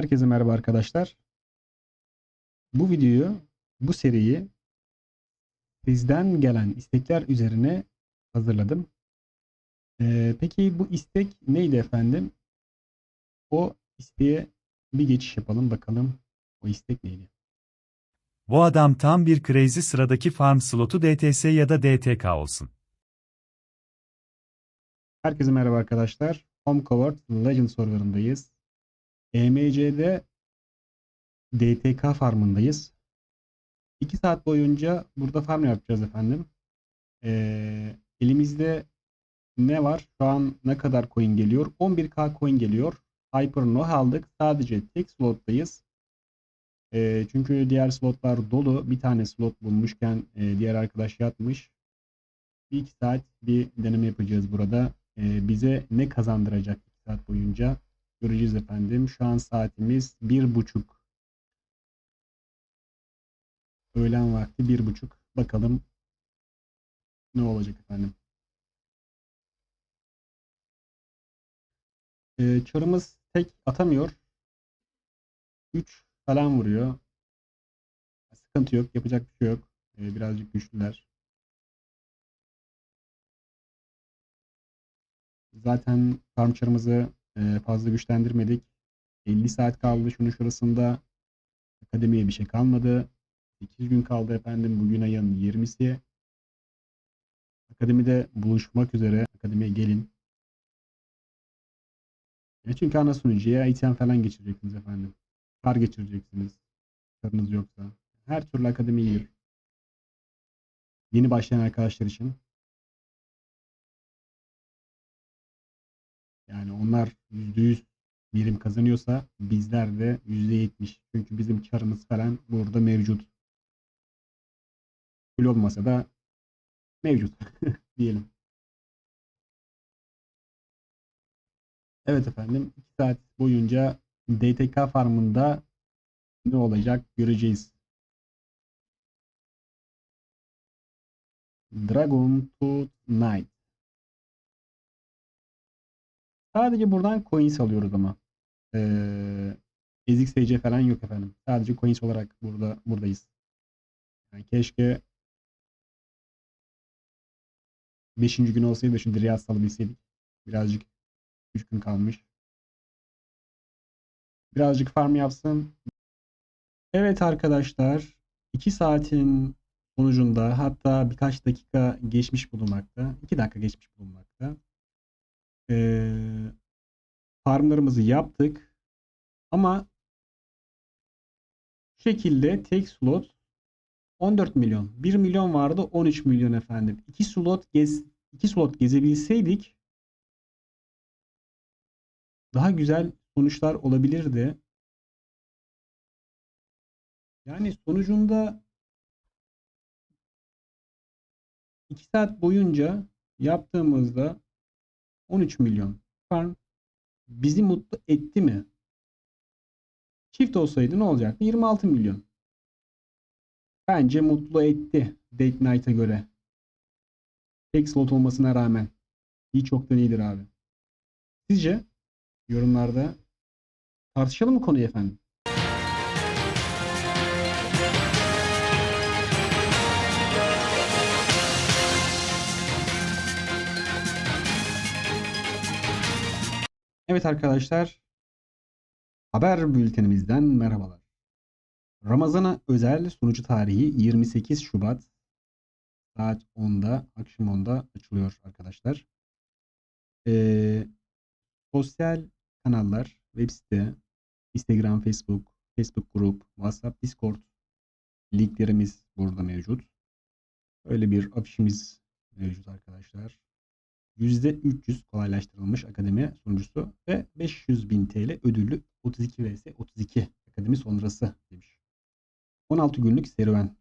Herkese merhaba arkadaşlar. Bu videoyu, bu seriyi sizden gelen istekler üzerine hazırladım. Ee, peki bu istek neydi efendim? O isteğe bir geçiş yapalım bakalım. O istek neydi? Bu adam tam bir crazy sıradaki farm slotu DTS ya da DTK olsun. Herkese merhaba arkadaşlar. Home Covered Legend serverındayız. EMC'de DTK farmındayız. 2 saat boyunca burada farm yapacağız efendim. Ee, elimizde ne var? Şu an ne kadar coin geliyor? 11k coin geliyor. Hyper no aldık. Sadece tek slottayız. Ee, çünkü diğer slotlar dolu. Bir tane slot bulmuşken e, diğer arkadaş yatmış. Bir iki saat bir deneme yapacağız burada. Ee, bize ne kazandıracak 2 saat boyunca göreceğiz efendim. Şu an saatimiz bir buçuk. Öğlen vakti bir buçuk. Bakalım ne olacak efendim. Ee, çarımız tek atamıyor. 3 falan vuruyor. Sıkıntı yok. Yapacak bir şey yok. Ee, birazcık güçlüler. Zaten farm çarımızı fazla güçlendirmedik. 50 saat kaldı şunun şurasında. Akademiye bir şey kalmadı. 8 gün kaldı efendim. Bugün ayın 20'si. Akademide buluşmak üzere. Akademiye gelin. E çünkü ana sunucuya item falan geçireceksiniz efendim. Kar geçireceksiniz. Karınız yoksa. Her türlü akademi gir. Yeni başlayan arkadaşlar için. Yani onlar %100 birim kazanıyorsa bizler de %70. Çünkü bizim karımız falan burada mevcut. Full olmasa da mevcut diyelim. Evet efendim 2 saat boyunca DTK farmında ne olacak göreceğiz. Dragon Tooth Knight. Sadece buradan coins alıyoruz ama. Ee, ezik SC falan yok efendim. Sadece coins olarak burada buradayız. Yani keşke 5. gün olsaydı da şu direği salabilseydik. Birazcık 3 gün kalmış. Birazcık farm yapsın. Evet arkadaşlar. 2 saatin sonucunda hatta birkaç dakika geçmiş bulunmakta. 2 dakika geçmiş bulunmakta. Ee, farmlarımızı yaptık. Ama şu şekilde tek slot 14 milyon. 1 milyon vardı 13 milyon efendim. 2 slot gez 2 slot gezebilseydik daha güzel sonuçlar olabilirdi. Yani sonucunda 2 saat boyunca yaptığımızda 13 milyon farm bizi mutlu etti mi? Çift olsaydı ne olacaktı? 26 milyon. Bence mutlu etti Date Night'a göre. Tek slot olmasına rağmen. İyi çoktan iyidir abi. Sizce? Yorumlarda tartışalım mı konuyu efendim? Evet arkadaşlar. Haber bültenimizden merhabalar. Ramazan'a özel sunucu tarihi 28 Şubat saat 10'da, akşam 10'da açılıyor arkadaşlar. Ee, sosyal kanallar, web site, Instagram, Facebook, Facebook grup, WhatsApp, Discord linklerimiz burada mevcut. Öyle bir afişimiz mevcut arkadaşlar. %300 kolaylaştırılmış akademi sunucusu ve 500 bin TL ödüllü 32 vs 32 akademi sonrası demiş. 16 günlük serüven.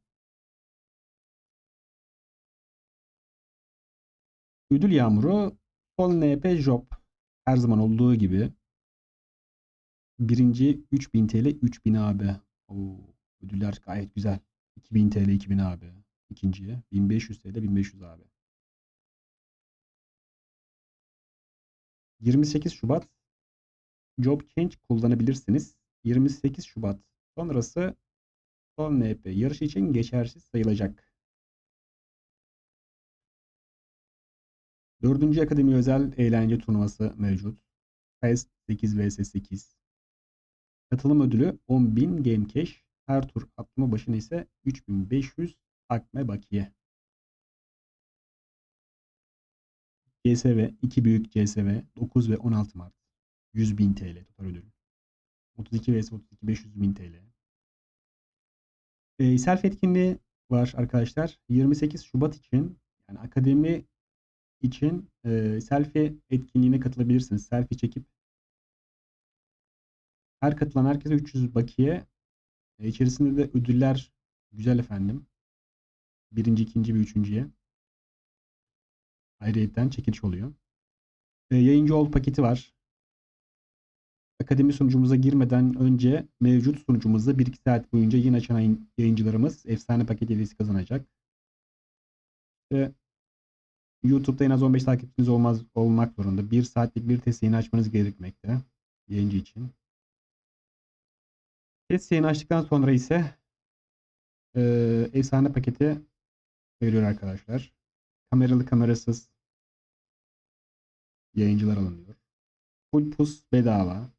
Ödül yağmuru Sol NP Job her zaman olduğu gibi birinci 3000 TL 3000 AB. Oo, ödüller gayet güzel. 2000 TL 2000 AB. İkinciye 1500 TL 1500 AB. 28 Şubat Job Change kullanabilirsiniz. 28 Şubat sonrası son NP yarış için geçersiz sayılacak. Dördüncü Akademi Özel Eğlence Turnuvası mevcut. PES 8 vs 8. Katılım ödülü 10.000 Game Cash. Her tur atlama başına ise 3500 akme bakiye. CSV, iki büyük CSV 9 ve 16 Mart. 100.000 TL total ödül. 32 vs 32 500.000 TL. E, self etkinliği var arkadaşlar. 28 Şubat için yani akademi için e, selfie etkinliğine katılabilirsiniz. Selfie çekip her katılan herkese 300 bakiye. E, içerisinde de ödüller güzel efendim. Birinci, ikinci ve üçüncüye. Ayrıyetten çekiliş oluyor. E, yayıncı ol paketi var. Akademi sunucumuza girmeden önce mevcut sunucumuzda 1-2 saat boyunca yayın açan yayın- yayıncılarımız efsane paket hediyesi kazanacak. Ve YouTube'da en az 15 takipçiniz olmaz olmak zorunda. 1 saatlik bir test yayını açmanız gerekmekte yayıncı için. Test yayını açtıktan sonra ise eee, efsane paketi veriyor arkadaşlar. Kameralı kamerasız yayıncılar alınıyor. Full pus bedava.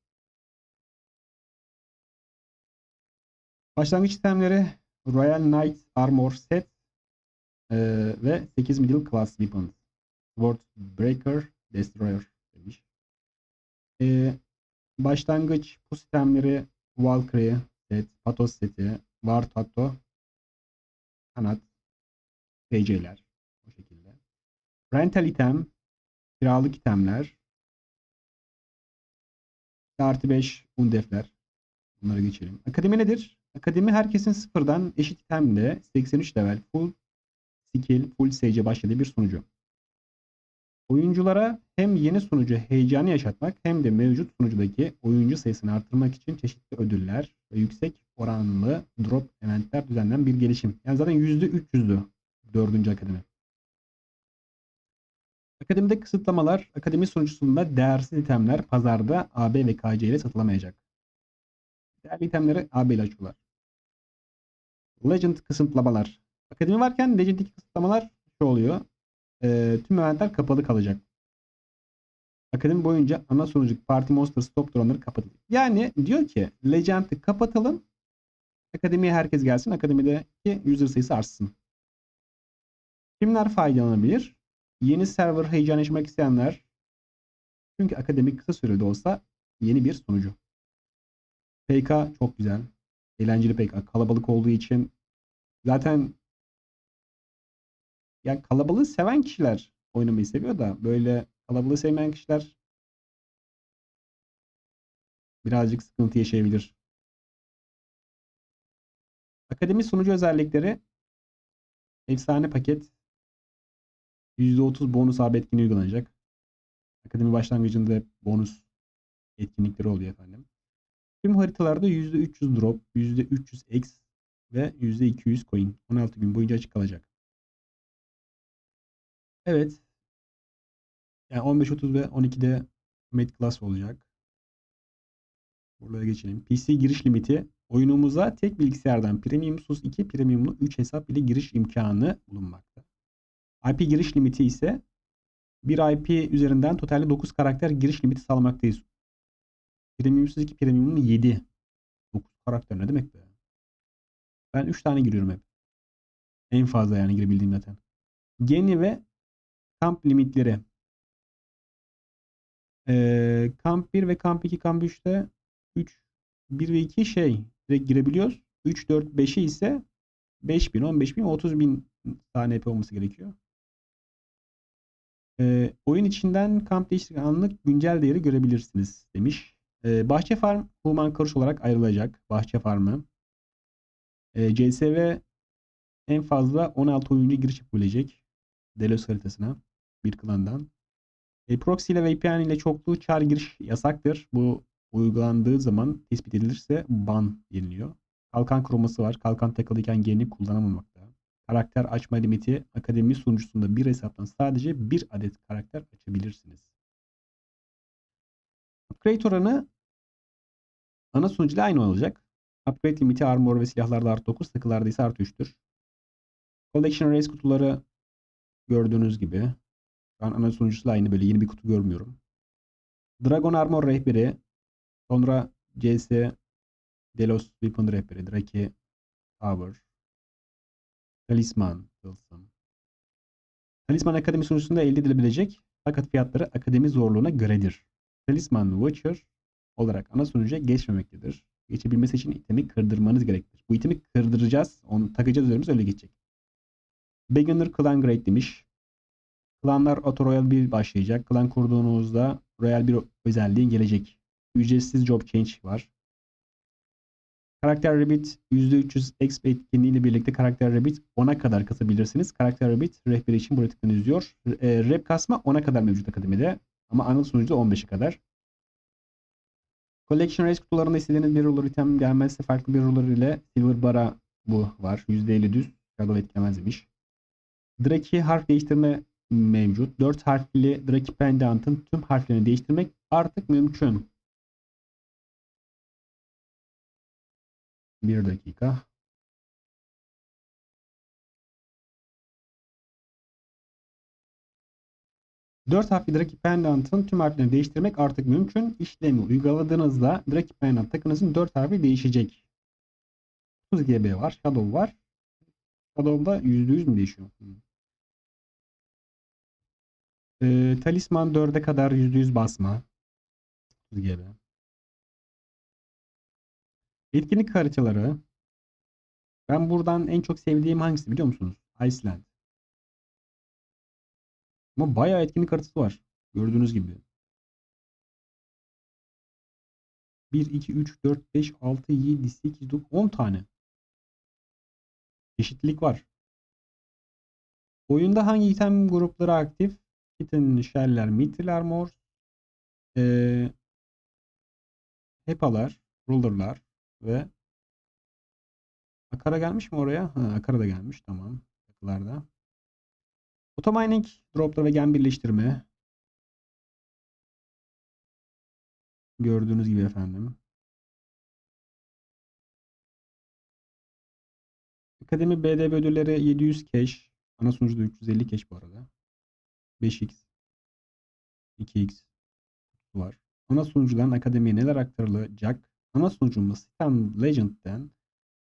Başlangıç itemleri Royal Knight Armor Set eee, ve 8 Middle Class Weapons. Sword Breaker Destroyer demiş. Eee, başlangıç bu sistemleri Valkyrie set, Patos seti, War Tato, Kanat, TC'ler. Rental item, kiralık itemler, artı 5 undefler. Bunlara geçelim. Akademi nedir? Akademi herkesin sıfırdan eşit itemle 83 level full skill, full SC başladığı bir sunucu. Oyunculara hem yeni sunucu heyecanı yaşatmak hem de mevcut sunucudaki oyuncu sayısını artırmak için çeşitli ödüller ve yüksek oranlı drop eventler düzenlenen bir gelişim. Yani zaten %300'dü 4. akademi. Akademide kısıtlamalar, akademi sunucusunda değersiz itemler pazarda AB ve KC ile satılamayacak. Değerli itemleri AB ile açıyorlar. Legend kısıtlamalar. Akademi varken Legend'deki kısıtlamalar şu oluyor. Ee, tüm eventler kapalı kalacak. Akademi boyunca ana sunucu Party Monster Stop Drone'ları kapatılacak. Yani diyor ki Legend'i kapatalım. Akademiye herkes gelsin. Akademideki user sayısı artsın. Kimler faydalanabilir? Yeni server heyecan yaşamak isteyenler. Çünkü akademi kısa sürede olsa yeni bir sunucu. PK çok güzel. Eğlenceli PK. Kalabalık olduğu için zaten yani kalabalığı seven kişiler oynamayı seviyor da böyle kalabalığı sevmeyen kişiler birazcık sıkıntı yaşayabilir. Akademi sunucu özellikleri efsane paket %30 bonus AB etkinliği uygulanacak. Akademi başlangıcında bonus etkinlikleri oluyor efendim. Tüm haritalarda %300 drop, %300 X ve %200 coin 16 gün boyunca açık kalacak. Evet. Yani 15, 30 ve 12'de Med Class olacak. Buraya geçelim. PC giriş limiti oyunumuza tek bilgisayardan Premiumsuz 2, Premiumlu 3 hesap ile giriş imkanı bulunmakta. IP giriş limiti ise bir IP üzerinden totalde 9 karakter giriş limiti sağlamaktayız. Premiumsuz 2, Premiumlu 7. 9 karakter ne demek be? Ben 3 tane giriyorum hep. En fazla yani girebildiğim zaten. Geni ve kamp limitleri. Ee, kamp 1 ve kamp 2, kamp 3'te 3, 1 ve 2 şey direkt girebiliyoruz. 3, 4, 5'i ise 5000, 15000, 30000 tane olması gerekiyor. Ee, oyun içinden kamp değiştiren anlık güncel değeri görebilirsiniz demiş. Ee, bahçe farm human karış olarak ayrılacak. Bahçe farmı. Ee, CSV en fazla 16 oyuncu giriş yapabilecek. Delos haritasına bir klandan. E, proxy ile VPN ile çoklu çağrı giriş yasaktır. Bu uygulandığı zaman tespit edilirse ban yeniliyor. Kalkan kroması var. Kalkan takılıyken gelini kullanamamakta. Karakter açma limiti akademi sunucusunda bir hesaptan sadece bir adet karakter açabilirsiniz. Upgrade oranı Ana sunucuyla aynı olacak. Upgrade limiti armor ve silahlarda artı 9, takılarda ise artı 3'tür. Collection Race kutuları gördüğünüz gibi. Şu an ana sunucusuyla aynı böyle yeni bir kutu görmüyorum. Dragon Armor rehberi. Sonra CS Delos Weapon rehberi. Drake Tower. Talisman Tılsım. Talisman Akademi sunucusunda elde edilebilecek fakat fiyatları akademi zorluğuna göredir. Talisman Watcher olarak ana sunucuya geçmemektedir. Geçebilmesi için itemi kırdırmanız gerektir. Bu itemi kırdıracağız. Onu takacağız üzerimize öyle geçecek. Beginner Clan Grade demiş. Klanlar Auto Royal 1 başlayacak. Klan kurduğunuzda Royal 1 özelliği gelecek. Ücretsiz Job Change var. Karakter Rabbit %300 exp etkinliğiyle birlikte Karakter Rabbit 10'a kadar kasabilirsiniz. Karakter Rabbit rehberi için bu tıklanız diyor. E, rap kasma 10'a kadar mevcut akademide. Ama ana sunucuda 15'e kadar. Collection Race kutularında istediğiniz bir ruler item gelmezse farklı bir ruler ile Silver Bar'a bu var. %50 düz. Shadow etkilemez demiş. Draki harf değiştirme mevcut. 4 harfli Draki Pendant'ın tüm harflerini değiştirmek artık mümkün. Bir dakika. Dört harfli Pendant'ın tüm harflerini değiştirmek artık mümkün. İşlemi uyguladığınızda Draki Pendant takınızın 4 harfi değişecek. 30 GB var. Shadow var. Shadow'da %100 mü değişiyor? Ee, talisman 4'e kadar %100 basma. 30 GB. Etkinlik haritaları. Ben buradan en çok sevdiğim hangisi biliyor musunuz? Iceland. Ama bayağı etkinlik haritası var. Gördüğünüz gibi. 1, 2, 3, 4, 5, 6, 7, 8, 9, 10 tane. Çeşitlilik var. Oyunda hangi item grupları aktif? Kitten, Shell'ler, Mithril Armor, ee, Hepalar, Ruler'lar ve Akara gelmiş mi oraya? Ha, Akara da gelmiş. Tamam. Takılarda. Automining, droplar ve gen birleştirme. Gördüğünüz gibi efendim. Akademi BDB ödülleri 700 cash. Ana sunucuda 350 cash bu arada. 5x. 2x var. Ana sunucudan akademiye neler aktarılacak? Ana sunucumuz Titan Legend'den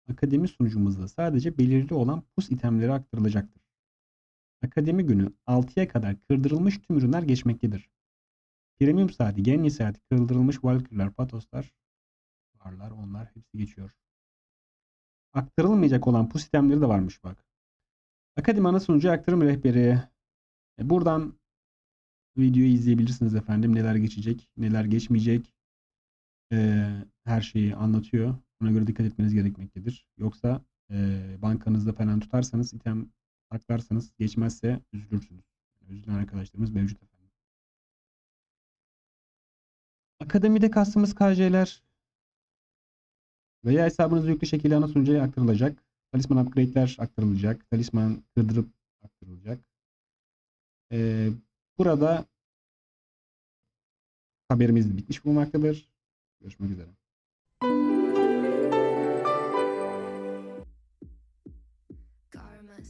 akademi sunucumuzda sadece belirli olan pus itemleri aktarılacaktır. Akademi günü 6'ya kadar kırdırılmış tüm ürünler geçmektedir. Premium saati, Genli saati, kırdırılmış Valkyrie'ler, Patoslar varlar. Onlar hepsi geçiyor. Aktarılmayacak olan pus itemleri de varmış bak. Akademi ana sunucu aktarım rehberi. E, buradan videoyu izleyebilirsiniz efendim. Neler geçecek, neler geçmeyecek. Ee, her şeyi anlatıyor. Buna göre dikkat etmeniz gerekmektedir. Yoksa e, bankanızda falan tutarsanız, item saklarsanız geçmezse üzülürsünüz. Üzülen arkadaşlarımız mevcut efendim. Akademide kastımız KJ'ler veya hesabınız yüklü şekilde ana sunucuya aktarılacak. Talisman upgrade'ler aktarılacak. Talisman kırdırıp aktarılacak. Ee, burada haberimiz bitmiş bulunmaktadır. Görüşmek üzere. Karma's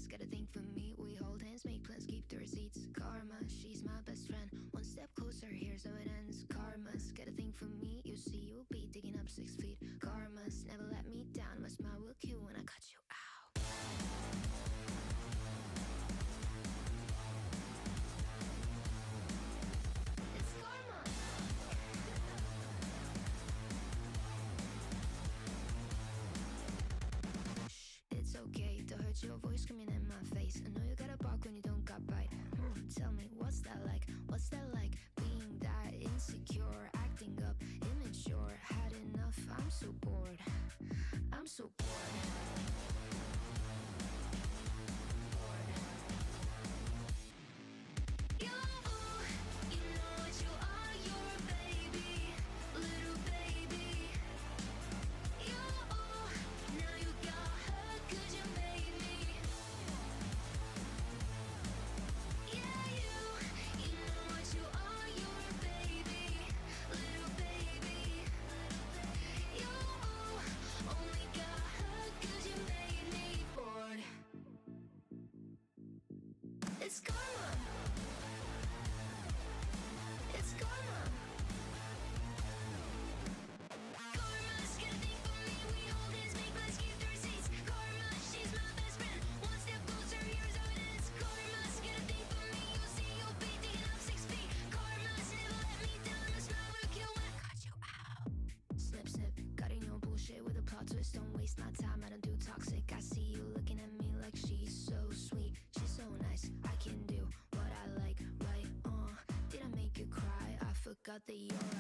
got a thing for me. We hold hands, make plans, keep the receipts. Karma, she's my best friend. One step closer, here's how it ends. Karma's got a thing for me. You see, you'll be digging up six feet. Karma's never let me down. My smile will kill when I cut you out. Your voice screaming in my face. I know you gotta bark when you don't got bite. Hmm, tell me, what's that like? What's that like? Being that insecure, acting up, immature. Had enough, I'm so bored. I'm so bored. Waste my time, I don't do toxic. I see you looking at me like she's so sweet. She's so nice, I can do what I like, right? Uh, did I make you cry? I forgot that you're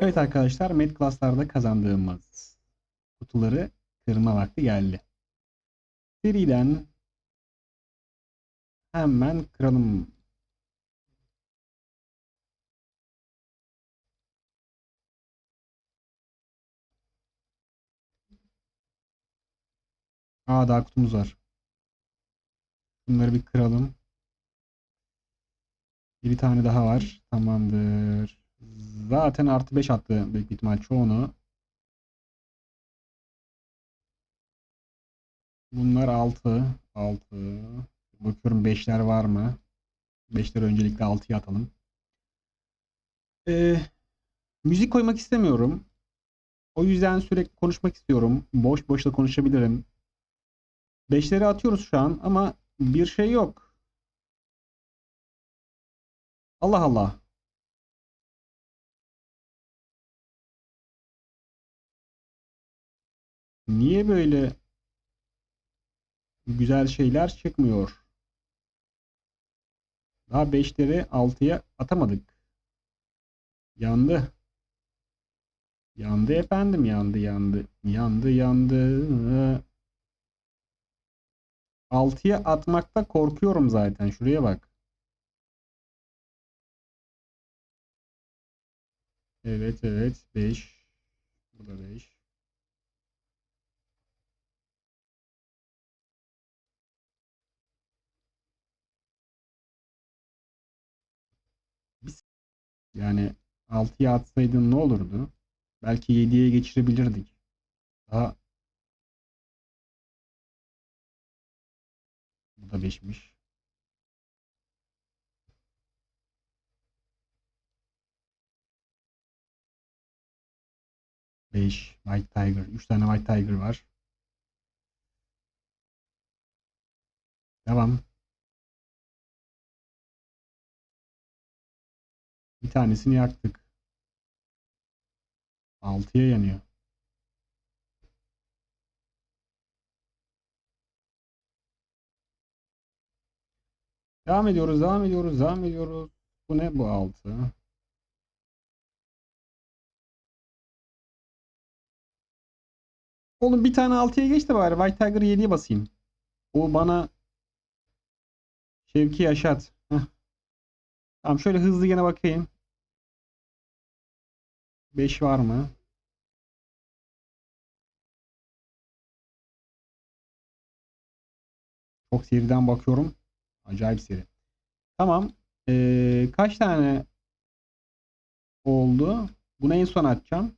Evet arkadaşlar, Med Class'larda kazandığımız kutuları kırma vakti geldi. Seriden hemen kıralım. Aa daha kutumuz var. Bunları bir kıralım. Bir tane daha var. Tamamdır. Zaten artı 5 attı büyük ihtimal çoğunu. Bunlar 6. 6. Bakıyorum 5'ler var mı? 5'leri öncelikle 6'ya atalım. Ee, müzik koymak istemiyorum. O yüzden sürekli konuşmak istiyorum. Boş boş da konuşabilirim. 5'leri atıyoruz şu an ama bir şey yok. Allah Allah. Niye böyle güzel şeyler çıkmıyor? Daha 5'leri 6'ya atamadık. Yandı. Yandı efendim yandı yandı. Yandı yandı. 6'ya atmakta korkuyorum zaten. Şuraya bak. Evet evet 5. Bu da 5. Yani 6'ya atsaydın ne olurdu? Belki 7'ye geçirebilirdik. Daha Bu da 5'miş. Beş. White Tiger. 3 tane White Tiger var. Devam. Bir tanesini yaktık. 6'ya yanıyor. Devam ediyoruz, devam ediyoruz, devam ediyoruz. Bu ne? Bu 6. Oğlum bir tane 6'ya geç de bari. White Tiger 7'ye basayım. O bana Şevki Yaşat. Heh. Tamam şöyle hızlı gene bakayım. 5 var mı? Çok seriden bakıyorum. Acayip seri. Tamam. Ee, kaç tane oldu? Bunu en son atacağım.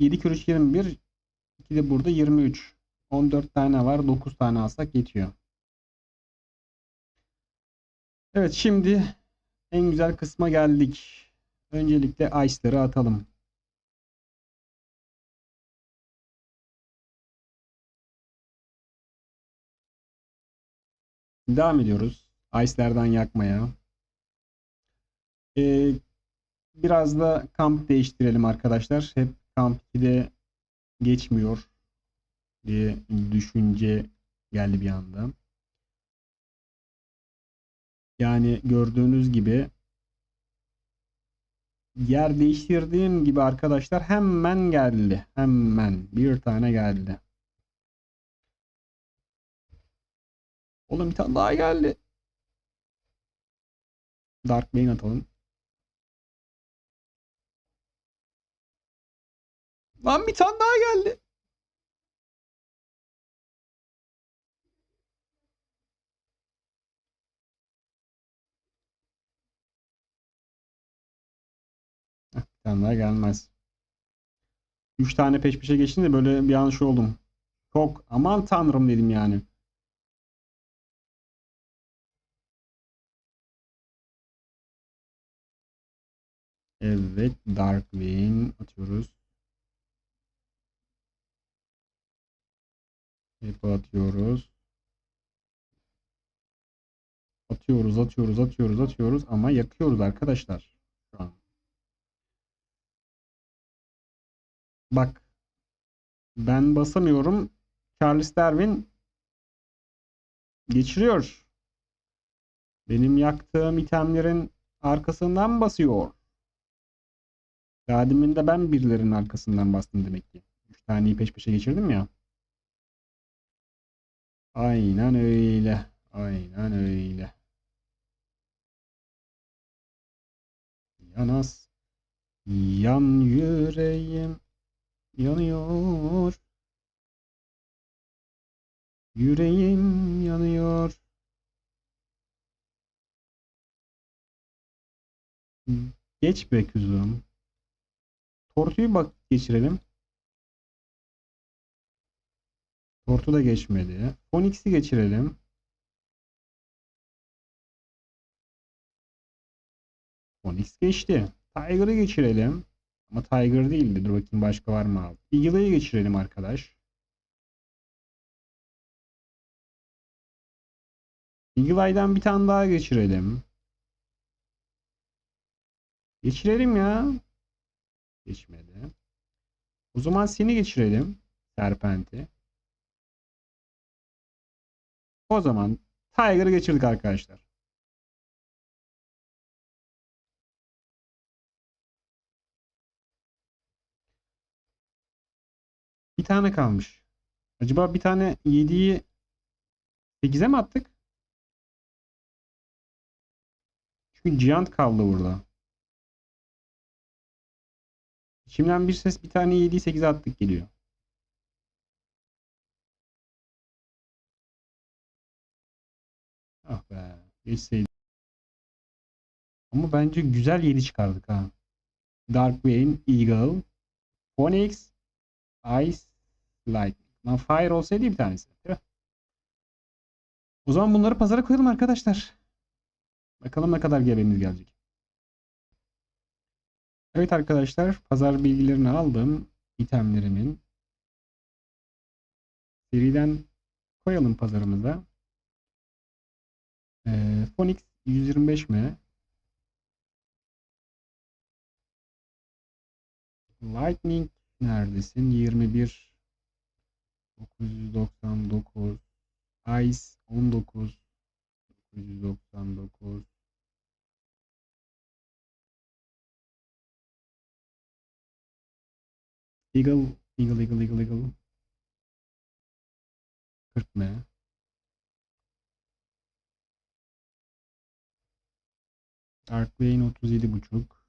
7 kere 3 21. 2 de burada 23. 14 tane var. 9 tane alsak yetiyor. Evet şimdi en güzel kısma geldik. Öncelikle ice'ları atalım. Devam ediyoruz. Ice'lerden yakmaya. Ee, biraz da kamp değiştirelim arkadaşlar. Hep kamp 2'de geçmiyor diye düşünce geldi bir anda. Yani gördüğünüz gibi yer değiştirdiğim gibi arkadaşlar hemen geldi. Hemen bir tane geldi. Oğlum bir tane daha geldi. Dark Bane atalım. Lan bir tane daha geldi. Heh, Bir tane daha gelmez. Üç tane peş peşe geçince böyle bir an şey oldum. Çok aman tanrım dedim yani. Evet Darkwing atıyoruz. Hep atıyoruz. Atıyoruz, atıyoruz, atıyoruz, atıyoruz ama yakıyoruz arkadaşlar şu an. Bak. Ben basamıyorum. Charles Darwin geçiriyor. Benim yaktığım itemlerin arkasından basıyor. Daha de ben birilerinin arkasından bastım demek ki. Üç taneyi peş peşe geçirdim ya. Aynen öyle. Aynen öyle. Yanas. Yan yüreğim yanıyor. Yüreğim yanıyor. Geç be kuzum. Tortuyu bak geçirelim. Tortu da geçmedi. Phoenix'i geçirelim. Phoenix geçti. Tiger'ı geçirelim. Ama Tiger değildi. Dur bakayım başka var mı abi? Eagle'ı geçirelim arkadaş. Eagle bir tane daha geçirelim. Geçirelim ya. Geçmedi. O zaman seni geçirelim. Serpent'i. O zaman Tiger'ı geçirdik arkadaşlar. Bir tane kalmış. Acaba bir tane 7'yi 8'e mi attık? Çünkü Giant kaldı burada. İçimden bir ses bir tane 7'yi 8'e attık geliyor. Geçseydi. Ama bence güzel 7 çıkardık ha. Darkwing, Eagle, Phoenix, Ice, Light. Lan Fire olsaydı bir tanesi. Tüh. O zaman bunları pazara koyalım arkadaşlar. Bakalım ne kadar gebemiz gelecek. Evet arkadaşlar pazar bilgilerini aldım. itemlerimin. Seriden koyalım pazarımıza. Ee, Phoenix 125 mi? Lightning neredesin? 21 999 Ice 19 999 Eagle Eagle Eagle Eagle Eagle 40 mı? Darkwing 37 buçuk.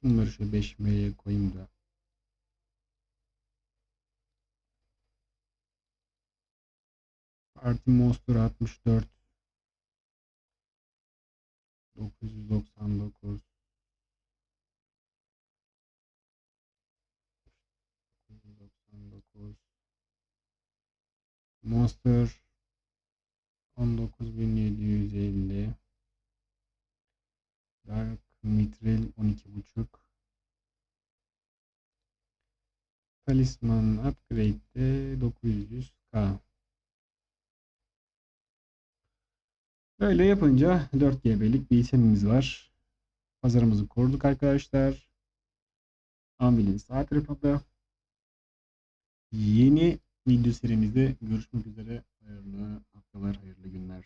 Şunları şöyle 5M'ye koyayım da. Party Monster 64 999 999 Monster 19750 Dark Mithril 12.5 Talisman upgrade'de 900k. Böyle yapınca 4 GB'lik bir itemimiz var. Pazarımızı kurduk arkadaşlar. Ambil'in sağ tarafında. Yeni video serimizde görüşmek üzere. Hayırlı Hayırlı günler.